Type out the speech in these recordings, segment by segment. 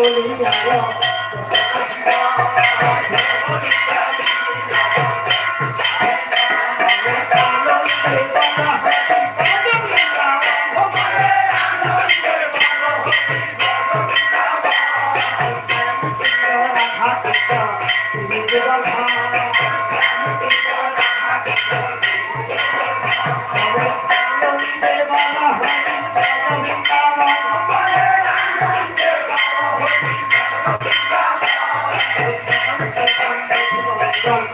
Holy Spirit. Ella se llama Ella,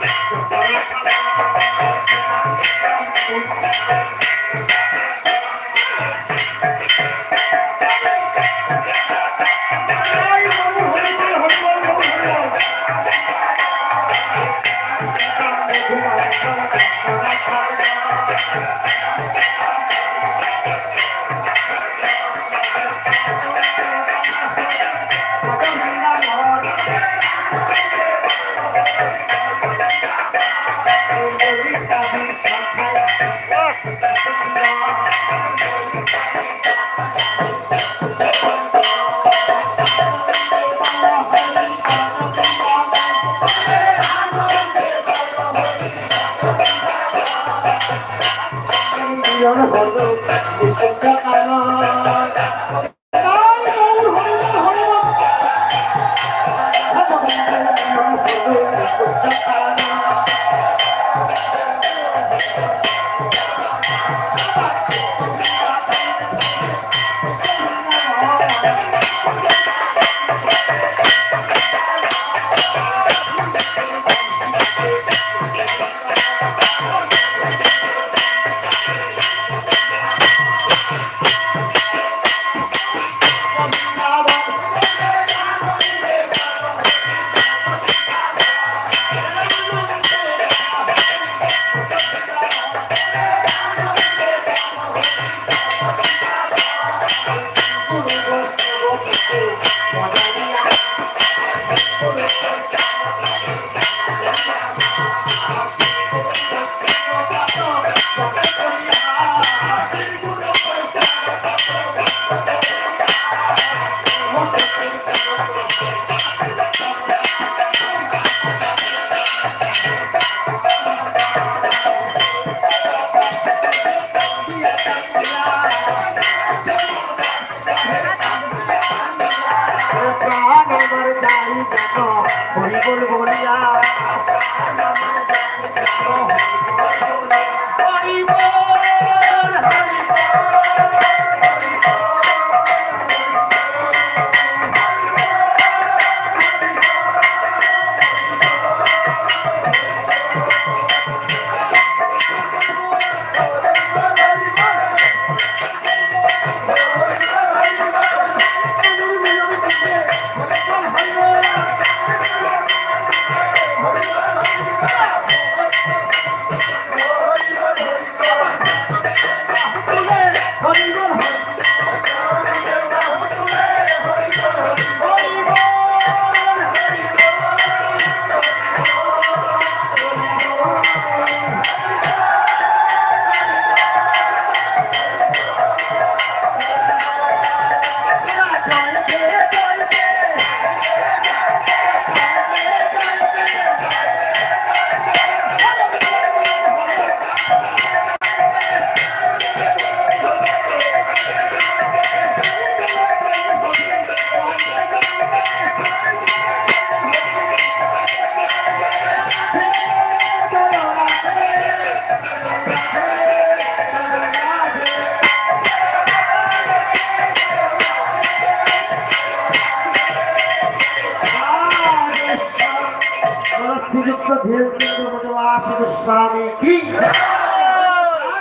কি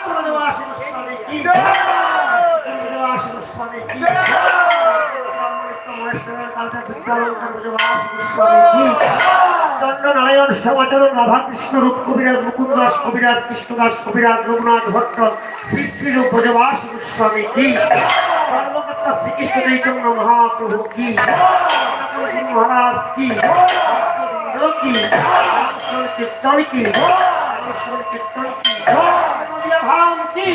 মজবাসী গোস্বামী কি মজবাসী গোস্বামী কি চন্দ্রনারায়ণ শ্যামাচরণ রাধাকৃষ্ণ রূপ কবিরাজ মুকুন্দ দাস কবিরাজ, কৃষ্ণদাস কবিরাজ, রঘুনাথ ভট্ট, শ্রী শ্রী রূপ ব্রজবাস গোস্বামী কি? সর্বকর্তা শ্রীকৃষ্ণ চৈতন্য মহাপ্রভু কি? মহারাজ কি? কীর্তন কি? রামেশ্বর কীর্তন কি ধাম কি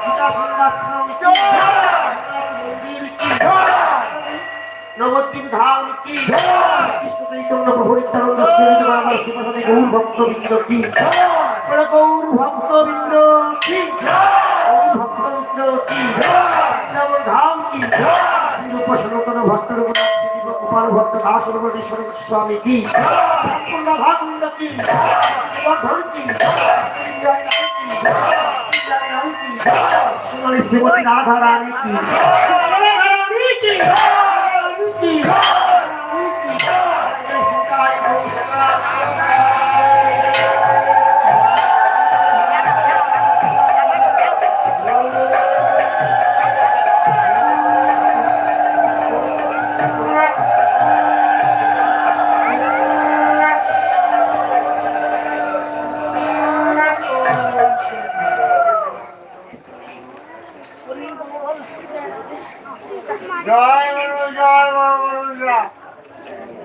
গীতা সন্ন্যাশ্রম কি মন্দির কি নবদ্বীপ ধাম কি কৃষ্ণ চৈতন্য প্রভু নিত্যানন্দ শ্রীযুক্ত বাবার শ্রীমতী গৌর ভক্তবৃন্দ কি গৌর গোপাল ভক্ত দাসরবণী স্বামী কি রাধাকুণ্ড কি ধরি কি শ্রীমতী রাধা রানী কি রাধা রানী কি